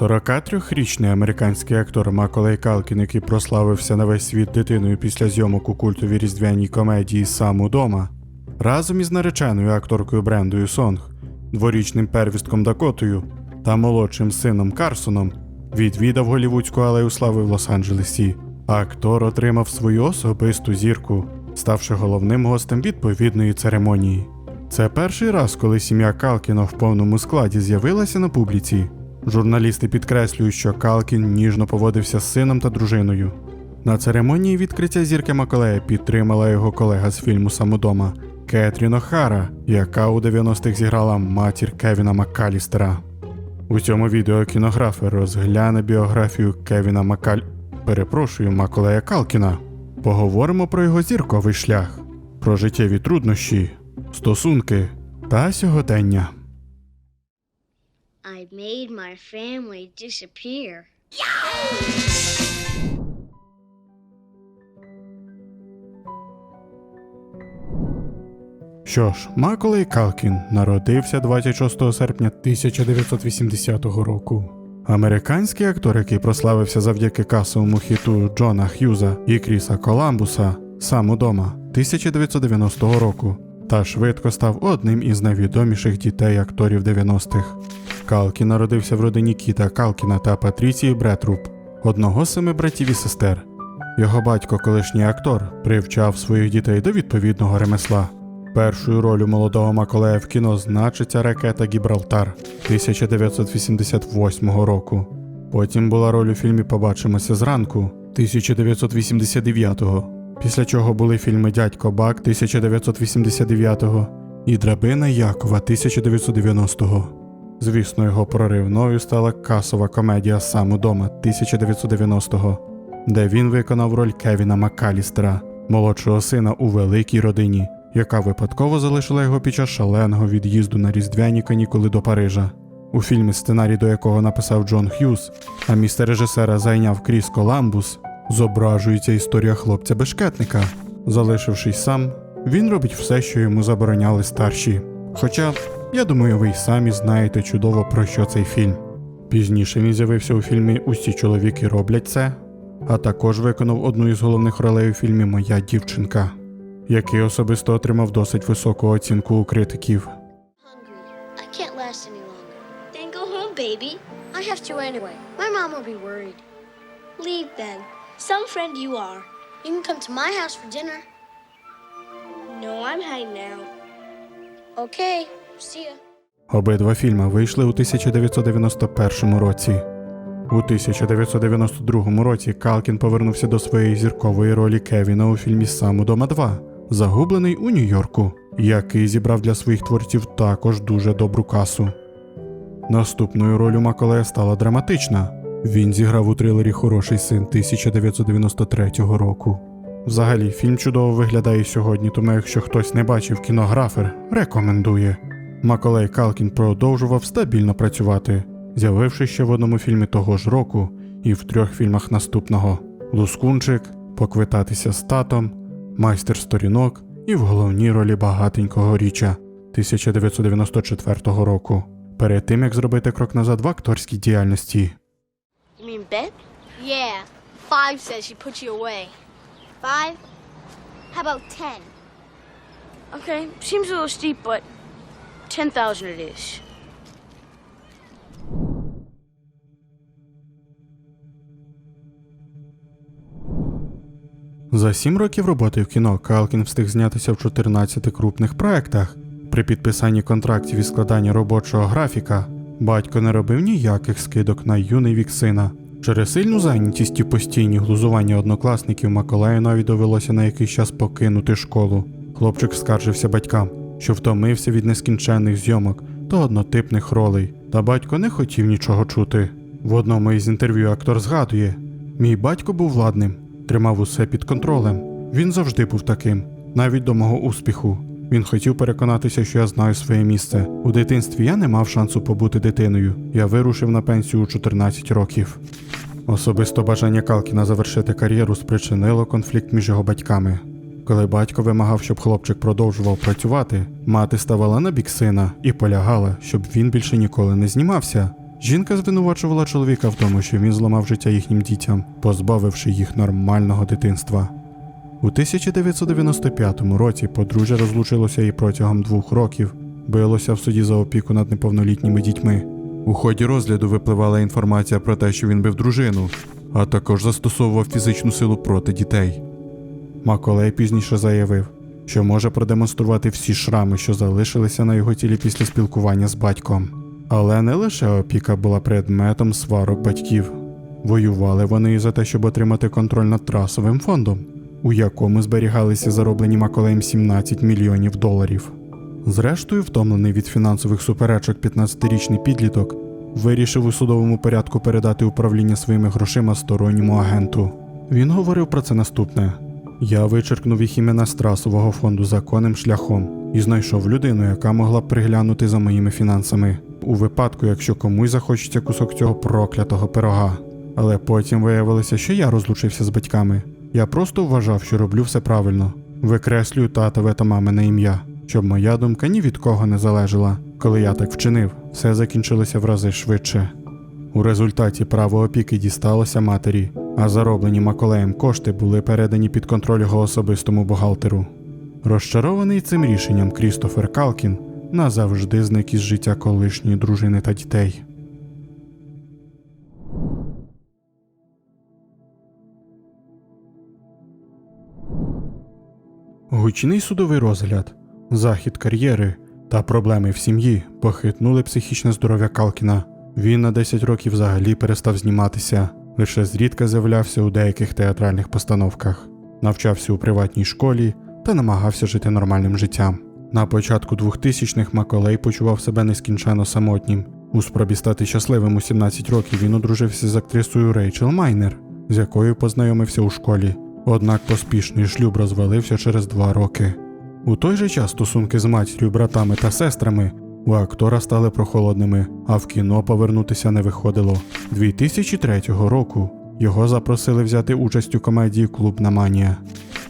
43-річний американський актор Маколей Калкін, який прославився на весь світ дитиною після зйомок у культовій різдвяній комедії Сам удома, разом із нареченою акторкою Брендою Сонг, дворічним первістком Дакотою та молодшим сином Карсоном відвідав голівудську алею слави в Лос-Анджелесі. Актор отримав свою особисту зірку, ставши головним гостем відповідної церемонії. Це перший раз, коли сім'я Калкіна в повному складі з'явилася на публіці. Журналісти підкреслюють, що Калкін ніжно поводився з сином та дружиною. На церемонії відкриття зірки Маколея підтримала його колега з фільму Самодома Кетрін Охара, яка у 90-х зіграла матір Кевіна Маккалістера. У цьому відео кінографер розгляне біографію Кевіна Макаль... Перепрошую, Маколея Калкіна. Поговоримо про його зірковий шлях, про життєві труднощі, стосунки та сьогодення. I made my family disappear. Що ж, Маколей Калкін народився 26 серпня 1980 року. Американський актор, який прославився завдяки касовому хіту Джона Х'юза і Кріса Коламбуса сам удома 1990 року, та швидко став одним із найвідоміших дітей акторів 90-х. Калкін народився в родині Кіта Калкіна та Патріції Бретруп, одного з семи братів і сестер. Його батько, колишній актор, привчав своїх дітей до відповідного ремесла. Першою ролью молодого Маколея в кіно значиться ракета Гібралтар 1988 року. Потім була роль у фільмі Побачимося зранку 1989-го, після чого були фільми Дядько Бак 1989-го і Драбина Якова 1990-го. Звісно, його проривною стала касова комедія Сам удома 1990-го, де він виконав роль Кевіна Маккалістера, молодшого сина у великій родині, яка випадково залишила його під час шаленого від'їзду на різдвяні канікули до Парижа. У фільмі, сценарій до якого написав Джон Х'юз, а місце режисера зайняв Кріс Коламбус, зображується історія хлопця-бешкетника. Залишившись сам, він робить все, що йому забороняли старші. Хоча, я думаю, ви й самі знаєте чудово про що цей фільм. Пізніше він з'явився у фільмі Усі чоловіки роблять це, а також виконав одну із головних ролей у фільмі Моя дівчинка, який особисто отримав досить високу оцінку у критиків. Okay. Обидва фільми вийшли у 1991 році. У 1992 році Калкін повернувся до своєї зіркової ролі Кевіна у фільмі Сам удома 2, загублений у Нью-Йорку, який зібрав для своїх творців також дуже добру касу. Наступною ролью Маколея стала драматична. Він зіграв у трилері Хороший син 1993 року. Взагалі, фільм чудово виглядає сьогодні, тому якщо хтось не бачив кінографер, рекомендує. Маколей Калкін продовжував стабільно працювати, з'явившись ще в одному фільмі того ж року і в трьох фільмах наступного: Лускунчик, Поквитатися з татом, Майстер сторінок і в головній ролі багатенького річа 1994 року. Перед тим як зробити крок назад в акторській діяльності. You mean bet? Yeah. Five says she put you away. Five? How about ten? Okay, seems a little steep, but 10,000 it is. За сім років роботи в кіно Калкін встиг знятися в 14 крупних проектах. При підписанні контрактів і складанні робочого графіка батько не робив ніяких скидок на юний вік сина. Через сильну зайнятість і постійні глузування однокласників Маколаю навіть довелося на якийсь час покинути школу. Хлопчик скаржився батькам, що втомився від нескінченних зйомок та однотипних ролей, та батько не хотів нічого чути. В одному із інтерв'ю актор згадує: Мій батько був владним, тримав усе під контролем. Він завжди був таким, навіть до мого успіху. Він хотів переконатися, що я знаю своє місце. У дитинстві я не мав шансу побути дитиною. Я вирушив на пенсію у 14 років. Особисто бажання Калкіна завершити кар'єру спричинило конфлікт між його батьками. Коли батько вимагав, щоб хлопчик продовжував працювати, мати ставала на бік сина і полягала, щоб він більше ніколи не знімався, Жінка звинувачувала чоловіка в тому, що він зламав життя їхнім дітям, позбавивши їх нормального дитинства. У 1995 році подружжя розлучилося і протягом двох років билося в суді за опіку над неповнолітніми дітьми. У ході розгляду випливала інформація про те, що він бив дружину, а також застосовував фізичну силу проти дітей. Маколей пізніше заявив, що може продемонструвати всі шрами, що залишилися на його тілі після спілкування з батьком. Але не лише опіка була предметом сварок батьків. Воювали вони і за те, щоб отримати контроль над трасовим фондом, у якому зберігалися зароблені Маколеєм 17 мільйонів доларів. Зрештою, втомлений від фінансових суперечок 15-річний підліток вирішив у судовому порядку передати управління своїми грошима сторонньому агенту. Він говорив про це наступне: я вичеркнув їх імена з трасового фонду законним шляхом і знайшов людину, яка могла б приглянути за моїми фінансами у випадку, якщо комусь захочеться кусок цього проклятого пирога. Але потім виявилося, що я розлучився з батьками. Я просто вважав, що роблю все правильно. Викреслюю татове та мамине ім'я, щоб моя думка ні від кого не залежала. Коли я так вчинив, все закінчилося в рази швидше. У результаті право опіки дісталося матері, а зароблені Маколеєм кошти були передані під контроль його особистому бухгалтеру. Розчарований цим рішенням Крістофер Калкін назавжди зник із життя колишньої дружини та дітей. Гучний судовий розгляд, захід кар'єри та проблеми в сім'ї похитнули психічне здоров'я Калкіна. Він на 10 років взагалі перестав зніматися, лише зрідка з'являвся у деяких театральних постановках, навчався у приватній школі та намагався жити нормальним життям. На початку 2000-х Маколей почував себе нескінченно самотнім. У спробі стати щасливим у 17 років він одружився з актрисою Рейчел Майнер, з якою познайомився у школі. Однак поспішний шлюб розвалився через два роки. У той же час стосунки з матір'ю, братами та сестрами у актора стали прохолодними, а в кіно повернутися не виходило. 2003 року його запросили взяти участь у комедії Клубна манія.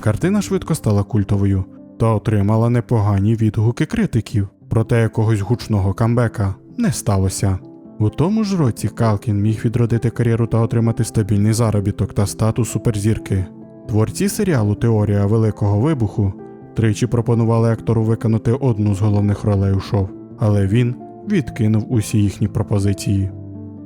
Картина швидко стала культовою та отримала непогані відгуки критиків, проте якогось гучного камбека не сталося. У тому ж році Калкін міг відродити кар'єру та отримати стабільний заробіток та статус суперзірки. Творці серіалу Теорія Великого Вибуху тричі пропонували актору виконати одну з головних ролей у шоу, але він відкинув усі їхні пропозиції.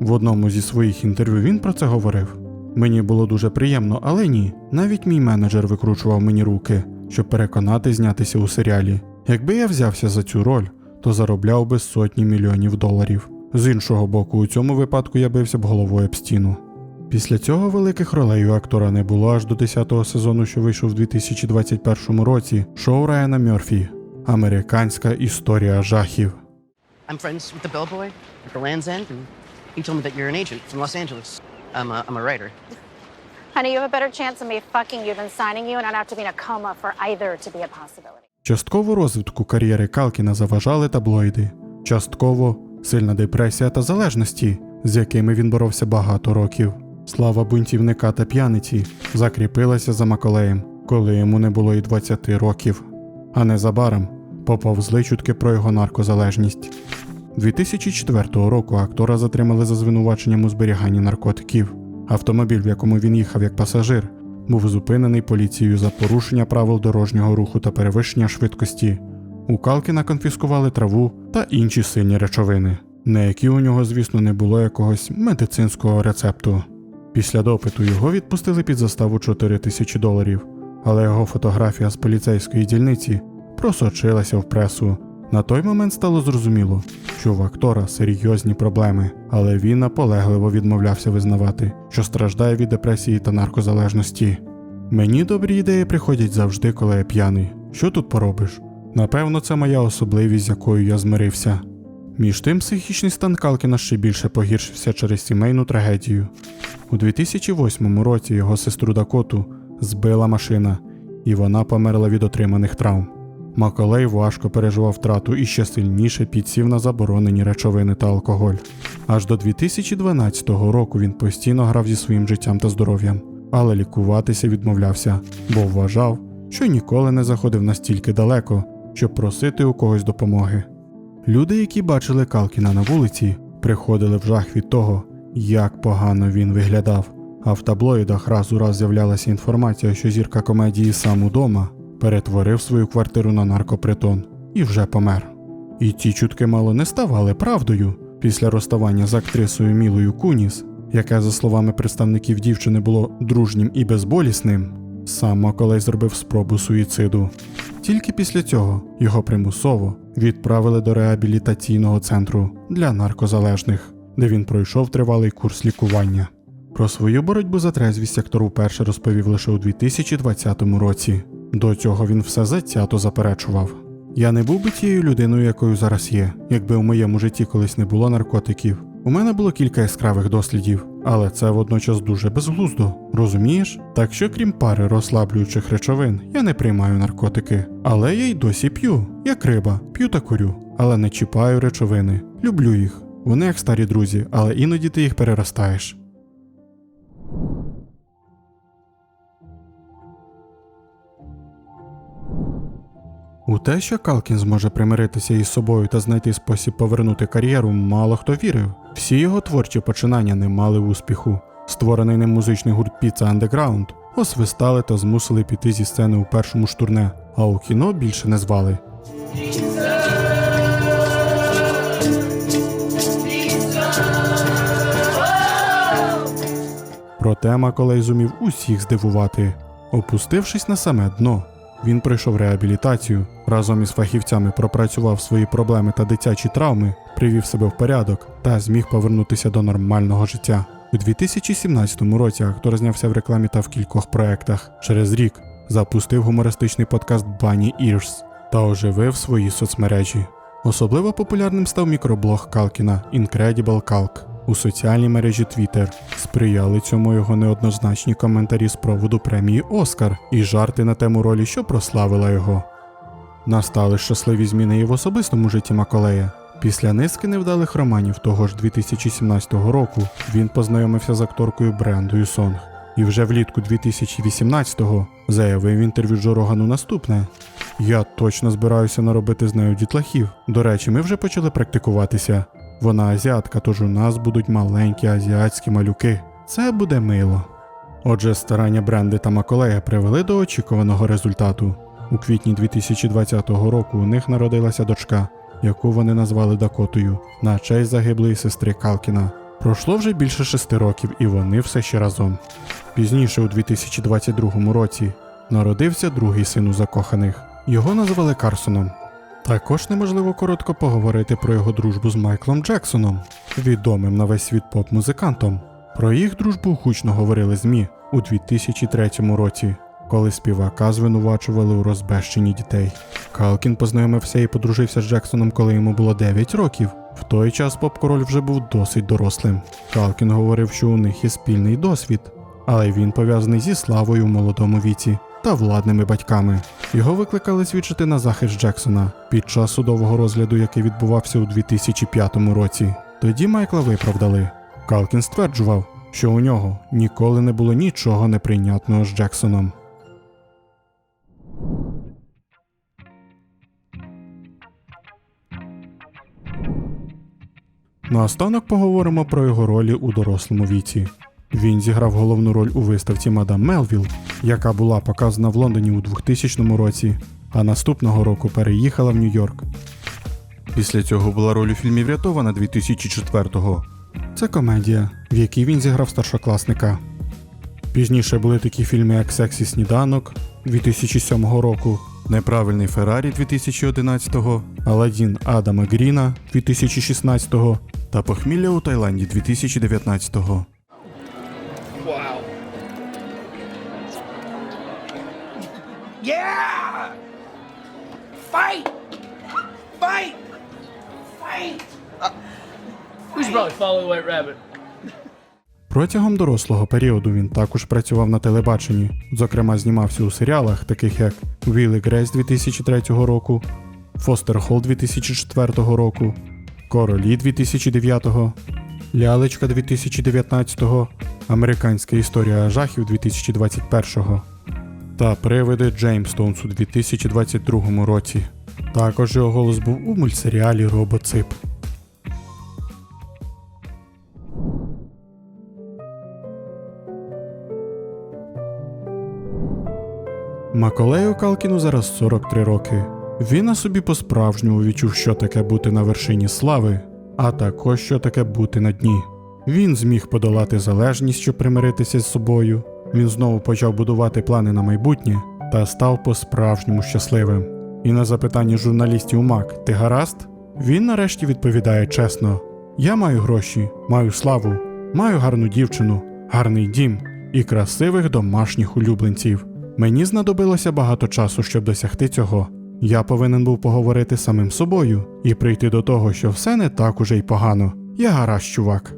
В одному зі своїх інтерв'ю він про це говорив. Мені було дуже приємно, але ні. Навіть мій менеджер викручував мені руки, щоб переконати знятися у серіалі. Якби я взявся за цю роль, то заробляв би сотні мільйонів доларів. З іншого боку, у цьому випадку я бився б головою об стіну. Після цього великих ролей у актора не було аж до 10-го сезону, що вийшов у 2021 році, шоу Райана Мерфі Американська історія жахів. I'm friends with the bellboy at the Land's End, and he told me that you're an agent from Los Angeles. I'm a, I'm a writer. Honey, you have a better chance of me fucking you than signing you, and I'd have to be in a coma for either to be a possibility. Частково розвитку кар'єри Калкіна заважали таблоїди, частково сильна депресія та залежності, з якими він боровся багато років. Слава бунтівника та п'яниці закріпилася за Маколеєм, коли йому не було і 20 років. А незабаром поповзли чутки про його наркозалежність. 2004 року актора затримали за звинуваченням у зберіганні наркотиків. Автомобіль, в якому він їхав як пасажир, був зупинений поліцією за порушення правил дорожнього руху та перевищення швидкості. У Калкіна конфіскували траву та інші сильні речовини, на які у нього, звісно, не було якогось медицинського рецепту. Після допиту його відпустили під заставу 4 тисячі доларів, але його фотографія з поліцейської дільниці просочилася в пресу. На той момент стало зрозуміло, що в актора серйозні проблеми, але він наполегливо відмовлявся визнавати, що страждає від депресії та наркозалежності. Мені добрі ідеї приходять завжди, коли я п'яний. Що тут поробиш? Напевно, це моя особливість, з якою я змирився. Між тим, психічний стан Калкіна ще більше погіршився через сімейну трагедію. У 2008 році його сестру Дакоту збила машина, і вона померла від отриманих травм. Маколей важко переживав втрату і ще сильніше підсів на заборонені речовини та алкоголь. Аж до 2012 року він постійно грав зі своїм життям та здоров'ям, але лікуватися відмовлявся, бо вважав, що ніколи не заходив настільки далеко, щоб просити у когось допомоги. Люди, які бачили Калкіна на вулиці, приходили в жах від того, як погано він виглядав. А в таблоїдах раз у раз з'являлася інформація, що зірка комедії сам удома перетворив свою квартиру на наркопритон і вже помер. І ці чутки мало не ставали правдою після розставання з актрисою Мілою Куніс, яке, за словами представників дівчини, було дружнім і безболісним. Сам Маколей зробив спробу суїциду. Тільки після цього його примусово відправили до реабілітаційного центру для наркозалежних, де він пройшов тривалий курс лікування. Про свою боротьбу за трезвість актор вперше розповів лише у 2020 році. До цього він все затято заперечував. Я не був би тією людиною, якою зараз є, якби у моєму житті колись не було наркотиків. У мене було кілька яскравих дослідів, але це водночас дуже безглуздо, розумієш? Так що, крім пари розслаблюючих речовин, я не приймаю наркотики. Але я й досі п'ю, як риба, п'ю та курю, але не чіпаю речовини. Люблю їх. Вони як старі друзі, але іноді ти їх переростаєш. У те, що Калкін зможе примиритися із собою та знайти спосіб повернути кар'єру, мало хто вірив. Всі його творчі починання не мали успіху. Створений ним музичний гурт Pizza Underground освистали та змусили піти зі сцени у першому ж турне, а у кіно більше не звали. Проте Маколей зумів усіх здивувати. Опустившись на саме дно, він пройшов реабілітацію, разом із фахівцями пропрацював свої проблеми та дитячі травми, привів себе в порядок та зміг повернутися до нормального життя. У 2017 році актор знявся в рекламі та в кількох проектах. Через рік запустив гумористичний подкаст Bunny Ears та оживив свої соцмережі. Особливо популярним став мікроблог Калкіна Incredible Kalk. У соціальній мережі Twitter сприяли цьому його неоднозначні коментарі з проводу премії Оскар і жарти на тему ролі, що прославила його. Настали щасливі зміни і в особистому житті Маколея. Після низки невдалих романів того ж 2017 року він познайомився з акторкою Брендою Сонг. І вже влітку 2018-го заявив інтерв'ю Джо Рогану наступне: Я точно збираюся наробити з нею дітлахів. До речі, ми вже почали практикуватися. Вона азіатка, тож у нас будуть маленькі азіатські малюки. Це буде мило. Отже, старання Бренди та Маколея привели до очікуваного результату. У квітні 2020 року у них народилася дочка, яку вони назвали Дакотою, на честь загиблої сестри Калкіна. Пройшло вже більше шести років, і вони все ще разом. Пізніше, у 2022 році, народився другий син у закоханих. Його назвали Карсоном. Також неможливо коротко поговорити про його дружбу з Майклом Джексоном, відомим на весь світ поп-музикантом. Про їх дружбу гучно говорили ЗМІ у 2003 році, коли співака звинувачували у розбещенні дітей. Калкін познайомився і подружився з Джексоном, коли йому було 9 років. В той час поп-король вже був досить дорослим. Калкін говорив, що у них є спільний досвід, але він пов'язаний зі славою в молодому віці та владними батьками. Його викликали свідчити на захист Джексона під час судового розгляду, який відбувався у 2005 році. Тоді Майкла виправдали. Калкін стверджував, що у нього ніколи не було нічого неприйнятного з Джексоном. Наостанок поговоримо про його ролі у дорослому віці. Він зіграв головну роль у виставці Мадам Мелвіл, яка була показана в Лондоні у 2000 році, а наступного року переїхала в Нью-Йорк. Після цього була роль у фільмі Врятована 2004-го. Це комедія, в якій він зіграв старшокласника. Пізніше були такі фільми, як Секс і сніданок 2007 року, Неправильний Феррарі 2011-го, Аладдін Адама Гріна 2016-го та Похмілля у Таїланді 2019-го. Yeah! Fight! Fight! Fight! We should probably follow White Rabbit. Протягом дорослого періоду він також працював на телебаченні, зокрема знімався у серіалах, таких як Вілли Грейс 2003 року, Фостер Холл 2004 року, Королі 2009, Лялечка 2019, Американська історія жахів 2021 та привиди Джеймстоунс у 2022 році. Також його голос був у мультсеріалі Робоцип. Маколею Калкіну зараз 43 роки. Він на собі по-справжньому відчув, що таке бути на вершині слави, а також що таке бути на дні. Він зміг подолати залежність, щоб примиритися з собою, він знову почав будувати плани на майбутнє та став по-справжньому щасливим. І на запитання журналістів Мак, ти гаразд? Він нарешті відповідає чесно: Я маю гроші, маю славу, маю гарну дівчину, гарний дім і красивих домашніх улюбленців. Мені знадобилося багато часу, щоб досягти цього. Я повинен був поговорити самим собою і прийти до того, що все не так уже й погано. Я гаразд, чувак.